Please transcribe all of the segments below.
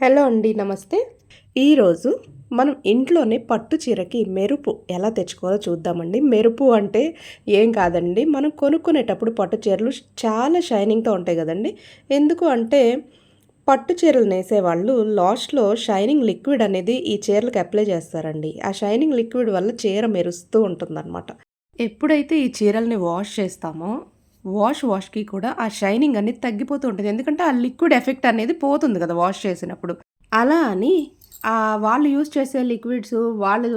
Hello అండి నమస్తే. ఈరోజు మనం ఇంట్లోనే పట్టు చీరకి మెరుపు ఎలా తెచ్చుకోవాలో చూద్దామండి. మెరుపు అంటే ఏం కాదండి. మనం కొనుక్కునేటప్పుడు పట్టు చీరలు చాలా షైనింగ్తో ఉంటాయి కదండి. ఎందుకు అంటే పట్టు చీరలు నేసేవాళ్ళు లాస్ట్లో షైనింగ్ లిక్విడ్ అనేది ఈ చీరలకు అప్లై చేస్తారండి. ఆ షైనింగ్ లిక్విడ్ వల్ల చీర మెరుస్తూ ఉంటుందన్నమాట. ఎప్పుడైతే ఈ చీరల్ని వాష్ చేస్తామో వాష్ వాష్కి కూడా ఆ షైనింగ్ అనేది తగ్గిపోతూ ఉంటుంది. ఎందుకంటే ఆ లిక్విడ్ ఎఫెక్ట్ అనేది పోతుంది కదా వాష్ చేసినప్పుడు. అలా అని వాళ్ళు యూజ్ చేసే లిక్విడ్స్ వాళ్ళు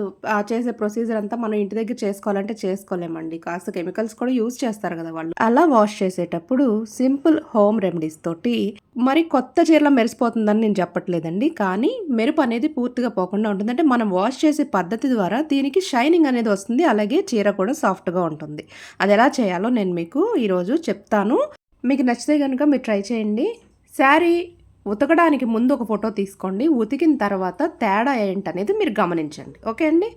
చేసే ప్రొసీజర్ అంతా మనం ఇంటి దగ్గర చేసుకోవాలంటే చేసుకోలేమండి. కాస్త కెమికల్స్ కూడా యూజ్ చేస్తారు కదా వాళ్ళు. అలా వాష్ చేసేటప్పుడు సింపుల్ హోమ్ రెమెడీస్ తోటి మరి కొత్త చీరలో మెరిసిపోతుందని నేను చెప్పట్లేదండి. కానీ మెరుపు అనేది పూర్తిగా పోకుండా ఉంటుంది. అంటే మనం వాష్ చేసే పద్ధతి ద్వారా దీనికి షైనింగ్ అనేది వస్తుంది. అలాగే చీర కూడా సాఫ్ట్గా ఉంటుంది. అది ఎలా చేయాలో నేను మీకు ఈరోజు చెప్తాను. మీకు నచ్చితే కనుక మీరు ట్రై చేయండి. శారీ ఉతకడానికి ముందు ఒక ఫోటో తీసుకోండి. ఉతికిన తర్వాత తేడా ఏంటనేది మీరు గమనించండి. ఓకే అండి?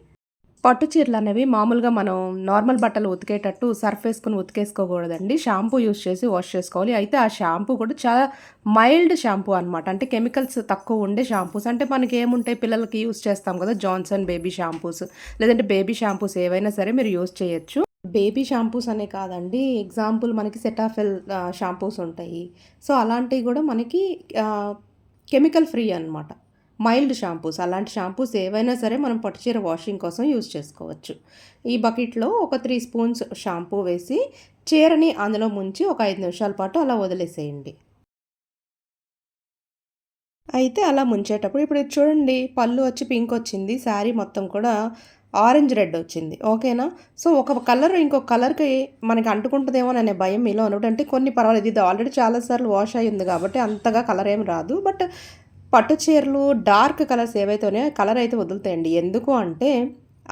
పట్టు చీరలు అనేవి మామూలుగా మనం నార్మల్ బట్టలు ఉతికేటట్టు సర్ఫ్ వేసుకుని ఉతికేసుకోకూడదండి. షాంపూ యూస్ చేసి వాష్ చేసుకోవాలి. అయితే ఆ షాంపూ కూడా చాలా మైల్డ్ షాంపూ అనమాట అంటే కెమికల్స్ తక్కువ ఉండే షాంపూస్. అంటే మనకి ఏముంటాయి? పిల్లలకి యూస్ చేస్తాం కదా జాన్సన్ బేబీ షాంపూస్. లేదంటే బేబీ షాంపూస్ ఏవైనా సరే మీరు యూస్ చేయొచ్చు. బేబీ షాంపూస్ అనే కాదండి. ఎగ్జాంపుల్ మనకి సెటాఫిల్ షాంపూస్ ఉంటాయి. సో అలాంటివి కూడా మనకి కెమికల్ ఫ్రీ అనమాట మైల్డ్ షాంపూస్ అలాంటి షాంపూస్ ఏవైనా సరే మనం పట్టుచీర వాషింగ్ కోసం యూజ్ చేసుకోవచ్చు. ఈ బకెట్లో ఒక త్రీ స్పూన్స్ షాంపూ వేసి చీరని అందులో ముంచి ఒక ఐదు నిమిషాల పాటు అలా వదిలేసేయండి. అయితే అలా ముంచేటప్పుడు ఇప్పుడు చూడండి పళ్ళు వచ్చి పింక్ వచ్చింది శారీ మొత్తం కూడా ఆరెంజ్ రెడ్ వచ్చింది. ఓకేనా? సో ఒక కలర్ ఇంకొక కలర్కి మనకి అంటుకుంటుందేమో అనే భయం మీలో ఉన్నటువంటి అంటే కొన్ని పర్వాలేదు. ఇది ఆల్రెడీ చాలాసార్లు వాష్ అయ్యింది కాబట్టి అంతగా కలర్ ఏం రాదు. బట్ పట్టు చీరలు డార్క్ కలర్స్ ఏవైతే ఉన్నాయో కలర్ అయితే వదులుతాయండి. ఎందుకు అంటే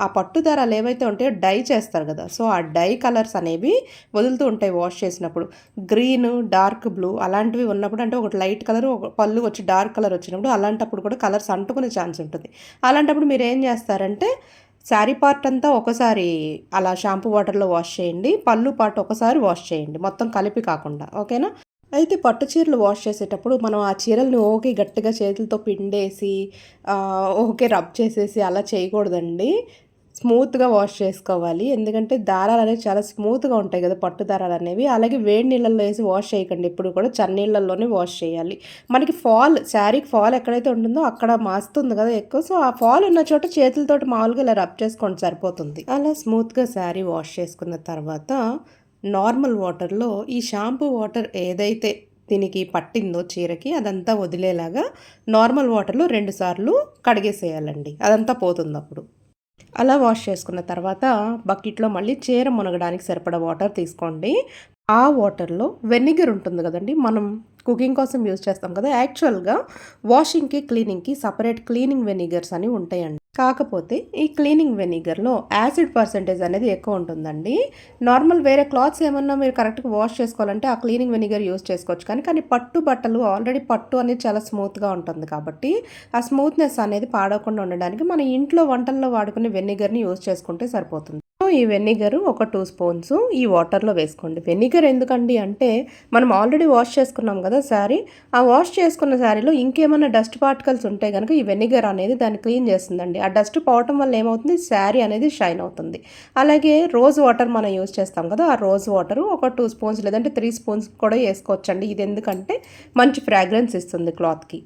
ఆ పట్టు దారాలు ఏవైతే ఉంటాయో డై చేస్తారు కదా. సో ఆ డై కలర్స్ అనేవి వదులుతూ ఉంటాయి వాష్ చేసినప్పుడు. గ్రీన్ డార్క్ బ్లూ అలాంటివి ఉన్నప్పుడు అంటే ఒకటి లైట్ కలర్ ఒక పళ్ళు వచ్చి డార్క్ కలర్ వచ్చినప్పుడు అలాంటప్పుడు కూడా కలర్స్ అంటుకునే ఛాన్స్ ఉంటుంది. అలాంటప్పుడు మీరు ఏం చేస్తారంటే శారీ పార్ట్ అంతా ఒకసారి అలా షాంపూ వాటర్లో వాష్ చేయండి. పళ్ళు పార్ట్ ఒకసారి వాష్ చేయండి. మొత్తం కలిపి కాకుండా. ఓకేనా? అయితే పట్టు చీరలు వాష్ చేసేటప్పుడు మనం ఆ చీరలను ఓకే గట్టిగా చేతులతో పిండేసి ఓకే రబ్ చేసేసి అలా చేయకూడదండి. స్మూత్గా వాష్ చేసుకోవాలి. ఎందుకంటే దారాలు అనేవి చాలా స్మూత్గా ఉంటాయి కదా పట్టు దారాలు అనేవి అలాగే వేడి నీళ్ళల్లో వేసి వాష్ చేయకండి. ఎప్పుడు కూడా చన్నీళ్ళల్లోనే వాష్ చేయాలి. మనకి ఫాల్ శారీకి ఫాల్ ఎక్కడైతే ఉంటుందో అక్కడ మాస్తుంది కదా ఎక్కువ. సో ఆ ఫాల్ ఉన్న చోట చేతులతోటి మామూలుగా ఇలా రబ్ చేసుకోండి సరిపోతుంది. అలా స్మూత్గా శారీ వాష్ చేసుకున్న తర్వాత నార్మల్ వాటర్లో ఈ షాంపూ వాటర్ ఏదైతే దీనికి పట్టిందో చీరకి అదంతా వదిలేలాగా నార్మల్ వాటర్లో రెండుసార్లు కడిగేసేయాలండి. అదంతా పోతుంది అప్పుడు. అలా వాష్ చేసుకున్న తర్వాత బకెట్లో మళ్ళీ చీర మునగడానికి సరిపడా వాటర్ తీసుకోండి. ఆ వాటర్లో వెనిగర్ ఉంటుంది కదండి మనం కుకింగ్ కోసం యూజ్ చేస్తాం కదా. యాక్చువల్గా వాషింగ్కి క్లీనింగ్కి సపరేట్ క్లీనింగ్ వెనిగర్స్ అని ఉంటాయండి. కాకపోతే ఈ క్లీనింగ్ వెనిగర్లో యాసిడ్ పర్సంటేజ్ అనేది ఎక్కువ ఉంటుందండి. నార్మల్ వేరే క్లాత్స్ ఏమన్నా మీరు కరెక్ట్గా వాష్ చేసుకోవాలంటే ఆ క్లీనింగ్ వెనిగర్ యూజ్ చేసుకోవచ్చు. కానీ కానీ పట్టు బట్టలు ఆల్రెడీ పట్టు అనేది చాలా స్మూత్గా ఉంటుంది కాబట్టి ఆ స్మూత్నెస్ అనేది పాడకుండా ఉండడానికి మన ఇంట్లో వంటల్లో వాడుకునే వెనిగర్ని యూజ్ చేసుకుంటే సరిపోతుంది. ఈ వెనిగర్ ఒక టూ స్పూన్స్ ఈ వాటర్లో వేసుకోండి. వెనిగర్ ఎందుకండి అంటే మనం ఆల్రెడీ వాష్ చేసుకున్నాం కదా శారీ ఆ వాష్ చేసుకున్న శారీలో ఇంకేమైనా డస్ట్ పార్టికల్స్ ఉంటే కనుక ఈ వెనిగర్ అనేది దాన్ని క్లీన్ చేస్తుందండి. ఆ డస్ట్ పోవటం వల్ల ఏమవుతుంది? శారీ అనేది షైన్ అవుతుంది. అలాగే రోజ్ వాటర్ మనం యూజ్ చేస్తాం కదా ఆ రోజ్ వాటర్ ఒక టూ స్పూన్స్ లేదంటే త్రీ స్పూన్స్ కూడా వేసుకోవచ్చండి. ఇది ఎందుకంటే మంచి ఫ్రాగ్రెన్స్ ఇస్తుంది క్లాత్కి.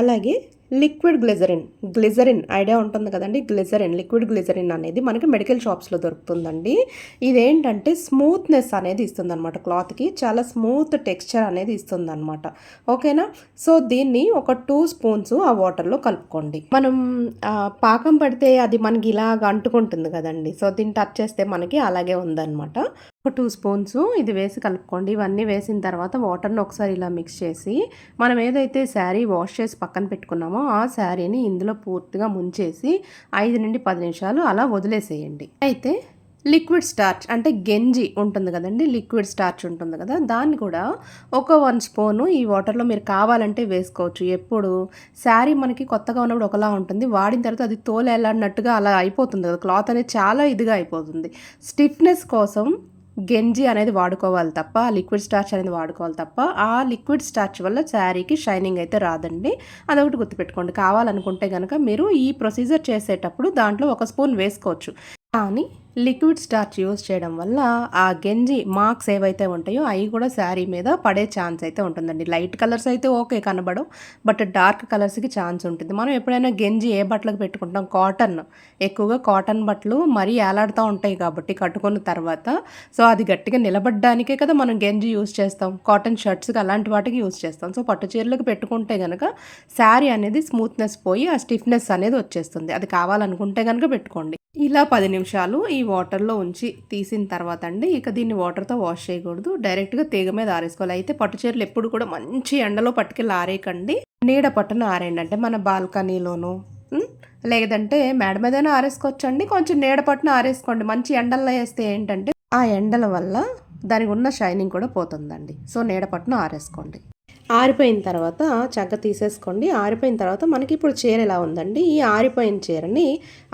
అలాగే లిక్విడ్ గ్లిజరిన్. గ్లిజరిన్ ఐడియా ఉంటుంది కదండి. గ్లిజరిన్ లిక్విడ్ గ్లిజరిన్ అనేది మనకి మెడికల్ షాప్స్లో దొరుకుతుందండి. ఇదేంటంటే స్మూత్నెస్ అనేది ఇస్తుంది అనమాట క్లాత్కి. చాలా స్మూత్ టెక్స్చర్ అనేది ఇస్తుంది అనమాట ఓకేనా? సో దీన్ని ఒక టూ స్పూన్స్ ఆ వాటర్లో కలుపుకోండి. మనం పాకం పడితే అది మనకి ఇలాగ అంటుకుంటుంది కదండి. సో దీన్ని టచ్ చేస్తే మనకి అలాగే ఉందన్నమాట. ఒక టూ స్పూన్స్ ఇది వేసి కలుపుకోండి. ఇవన్నీ వేసిన తర్వాత వాటర్ని ఒకసారి ఇలా మిక్స్ చేసి మనం ఏదైతే శారీ వాష్ చేసి పక్కన పెట్టుకున్నామో ఆ శారీని ఇందులో పూర్తిగా ముంచేసి ఐదు నుండి పది నిమిషాలు అలా వదిలేసేయండి. అయితే లిక్విడ్ స్టార్చ్ అంటే గెంజి ఉంటుంది కదండి లిక్విడ్ స్టార్చ్ ఉంటుంది కదా దాన్ని కూడా ఒక వన్ స్పూను ఈ వాటర్లో మీరు కావాలంటే వేసుకోవచ్చు. ఎప్పుడు శారీ మనకి కొత్తగా ఉన్నప్పుడు ఒకలా ఉంటుంది వాడిన తర్వాత అది తోలేలాడినట్టుగా అలా అయిపోతుంది కదా క్లాత్ అనేది చాలా ఇదిగా అయిపోతుంది. స్టిఫ్నెస్ కోసం గెంజి అనేది వాడుకోవాలి తప్ప లిక్విడ్ స్టార్చ్ అనేది వాడుకోవాలి తప్ప ఆ లిక్విడ్ స్టార్చ్ వల్ల శారీకి షైనింగ్ అయితే రాదండి. అదొకటి గుర్తుపెట్టుకోండి. కావాలనుకుంటే కనుక మీరు ఈ ప్రొసీజర్ చేసేటప్పుడు దాంట్లో ఒక స్పూన్ వేసుకోవచ్చు. కానీ లిక్విడ్ స్టార్చ్ యూస్ చేయడం వల్ల ఆ గెంజి మార్క్స్ ఏవైతే ఉంటాయో అవి కూడా శారీ మీద పడే ఛాన్స్ అయితే ఉంటుందండి. లైట్ కలర్స్ అయితే ఓకే కనబడవు బట్ డార్క్ కలర్స్కి ఛాన్స్ ఉంటుంది. మనం ఎప్పుడైనా గెంజి ఏ బట్టలకు పెట్టుకుంటాం? కాటన్. ఎక్కువగా కాటన్ బట్టలు మరీ ఏలాడుతూ ఉంటాయి కాబట్టి కట్టుకున్న తర్వాత సో అది గట్టిగా నిలబడడానికే కదా మనం గెంజి యూస్ చేస్తాం. కాటన్ షర్ట్స్కి అలాంటి వాటికి యూస్ చేస్తాం. సో పట్టు చీరలకు పెట్టుకుంటే కనుక శారీ అనేది స్మూత్నెస్ పోయి ఆ స్టిఫ్నెస్ అనేది వచ్చేస్తుంది. అది కావాలనుకుంటే కనుక పెట్టుకోండి. ఇలా పది నిమిషాలు ఈ వాటర్లో ఉంచి తీసిన తర్వాత అండి ఇక దీన్ని వాటర్తో వాష్ చేయకూడదు. డైరెక్ట్గా తీగ మీద ఆరేసుకోవాలి. అయితే పట్టు చీరలు ఎప్పుడు కూడా మంచి ఎండలో పట్టుకెళ్ళి ఆరేయకండి. నీడ పట్టున ఆరేయండి అంటే మన బాల్కనీలోనూ లేదంటే మేడ మీదైనా ఆరేసుకోవచ్చండి. కొంచెం నీడ పట్టున ఆరేసుకోండి. మంచి ఎండల్లో వేస్తే ఏంటంటే ఆ ఎండల వల్ల దానికి ఉన్న షైనింగ్ కూడా పోతుందండి. సో నీడ పట్టున ఆరేసుకోండి. ఆరిపోయిన తర్వాత చక్క తీసేసుకోండి. ఆరిపోయిన తర్వాత మనకి ఇప్పుడు చీర ఎలా ఉందండి? ఈ ఆరిపోయిన చీరని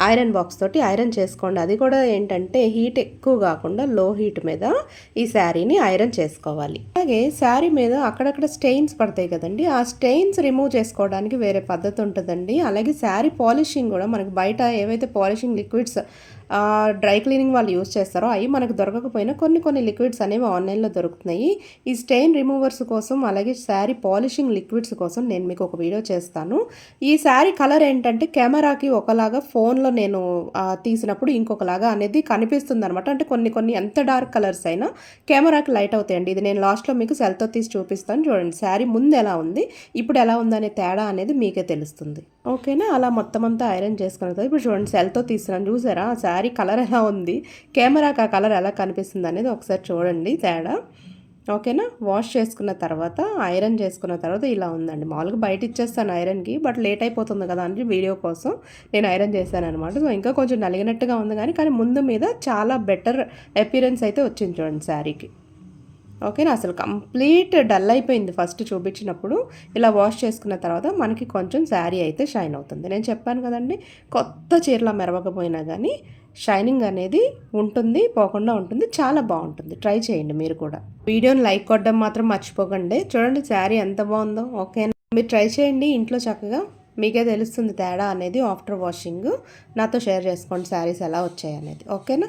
ఐరన్ బాక్స్ తోటి ఐరన్ చేసుకోండి. అది కూడా ఏంటంటే హీట్ ఎక్కువ కాకుండా లో హీట్ మీద ఈ శారీని ఐరన్ చేసుకోవాలి. అలాగే శారీ మీద అక్కడక్కడ స్టెయిన్స్ పడతాయి కదండి. ఆ స్టెయిన్స్ రిమూవ్ చేసుకోవడానికి వేరే పద్ధతి ఉంటుందండి. అలాగే శారీ పాలిషింగ్ కూడా మనకి బయట ఏవైతే పాలిషింగ్ లిక్విడ్స్ డ్రై క్లీనింగ్ వాళ్ళు యూస్ చేస్తారో అవి మనకు దొరకకపోయినా కొన్ని కొన్ని లిక్విడ్స్ అనేవి ఆన్లైన్లో దొరుకుతున్నాయి. ఈ స్టెయిన్ రిమూవర్స్ కోసం అలాగే శారీ పాలిషింగ్ లిక్విడ్స్ కోసం నేను మీకు ఒక వీడియో చేస్తాను. ఈ శారీ కలర్ ఏంటంటే కెమెరాకి ఒకలాగా ఫోన్లో నేను తీసినప్పుడు ఇంకొకలాగా అనేది కనిపిస్తుంది అనమాట అంటే కొన్ని కొన్ని ఎంత డార్క్ కలర్స్ అయినా కెమెరాకి లైట్ అవుతాయండి. ఇది నేను లాస్ట్లో మీకు సెల్తో తీసి చూపిస్తాను. చూడండి శారీ ముందు ఎలా ఉంది ఇప్పుడు ఎలా ఉందనే తేడా అనేది మీకే తెలుస్తుంది. ఓకేనా? అలా మొత్తం అంతా ఐరన్ చేసుకున్న తర్వాత ఇప్పుడు చూడండి సెల్తో తీస్తున్నాను చూసారా? ఆ శారీ కలర్ ఎలా ఉంది? కెమెరాకి ఆ కలర్ ఎలా కనిపిస్తుంది అనేది ఒకసారి చూడండి తేడా. ఓకేనా? వాష్ చేసుకున్న తర్వాత ఐరన్ చేసుకున్న తర్వాత ఇలా ఉందండి. మామూలుగా బయట ఇచ్చేస్తాను ఐరన్కి బట్ లేట్ అయిపోతుంది కదా అని వీడియో కోసం నేను ఐరన్ చేశాను అనమాట సో ఇంకా కొంచెం నలిగినట్టుగా ఉంది కానీ కానీ ముందు మీద చాలా బెటర్ అపీరెన్స్ అయితే వచ్చింది చూడండి శారీకి. ఓకేనా? అసలు కంప్లీట్ డల్ అయిపోయింది ఫస్ట్ చూపించినప్పుడు. ఇలా వాష్ చేసుకున్న తర్వాత మనకి కొంచెం శారీ అయితే షైన్ అవుతుంది. నేను చెప్పాను కదండి కొత్త చీరలా మెరవకపోయినా కానీ షైనింగ్ అనేది ఉంటుంది పోకుండా ఉంటుంది చాలా బాగుంటుంది. ట్రై చేయండి మీరు కూడా. వీడియోని లైక్ కొట్టడం మాత్రం మర్చిపోకండి. చూడండి శారీ ఎంత బాగుందో. ఓకేనా? మీరు ట్రై చేయండి ఇంట్లో చక్కగా. మీకే తెలుస్తుంది తేడా అనేది ఆఫ్టర్ వాషింగ్. నాతో షేర్ చేసుకోండి శారీస్ ఎలా వచ్చాయి అనేది ఓకేనా?